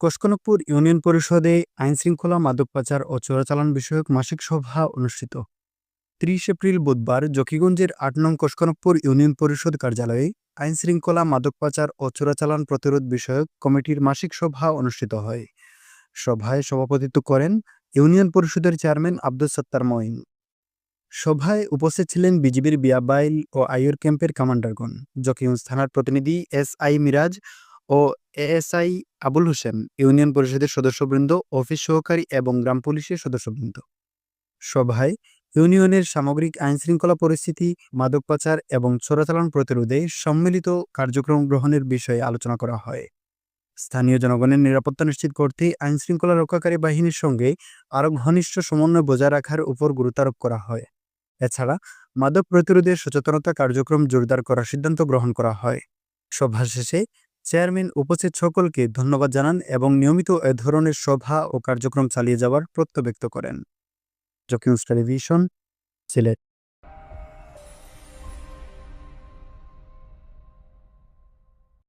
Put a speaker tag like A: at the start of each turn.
A: কোষকনকপুর union পরিষদে আইনশৃঙ্খলা মাদক পাচার ও চোরাচালান বিষয়ক মাসিক সভা অনুষ্ঠিত। ত্রিশ এপ্রিল বুধবার জকিগঞ্জের আট নং কোষকনকপুর ইউনিয়ন পরিষদ কার্যালয়ে আইনশৃঙ্খলা মাদক পাচার ও চোরাচালান প্রতিরোধ বিষয়ক কমিটির মাসিক সভা অনুষ্ঠিত হয়। সভায় সভাপতিত্ব করেন ইউনিয়ন পরিষদের চেয়ারম্যান আব্দুল সত্তার মঈন। সভায় উপস্থিত ছিলেন বিজিবির বিয়াবাইল ও আইয়ুর ক্যাম্পের কমান্ডারগণ। জকিগঞ্জ থানার প্রতিনিধি এস আই মিরাজ ও এএসআই আবুল হোসেন, ইউনিয়ন পরিষদের সদস্যবৃন্দ, অফিস সহকারী এবং গ্রাম পুলিশের সদস্যবৃন্দ। সভায় ইউনিয়নের সামগ্রিক আইনশৃঙ্খলা পরিস্থিতি, মাদক পাচার এবং চোরাচালান প্রতিরোধে সম্মিলিত কার্যক্রম গ্রহণের বিষয়ে আলোচনা করা হয়। স্থানীয় জনগণের নিরাপত্তা নিশ্চিত করতে আইনশৃঙ্খলা রক্ষাকারী বাহিনীর সঙ্গে আরও ঘনিষ্ঠ সমন্বয় বজায় রাখার উপর গুরুত্বারোপ করা হয়। এছাড়া মাদক প্রতিরোধে সচেতনতা কার্যক্রম জোরদার করার সিদ্ধান্ত গ্রহণ করা হয়। সভা শেষে চেয়ারম্যান উপস্থিত সকলকে ধন্যবাদ জানান এবং নিয়মিত এ ধরনের সভা ও কার্যক্রম চালিয়ে যাওয়ার প্রত্যব্যক্ত করেন। জকিউস টেলিভিশন, সিলেট।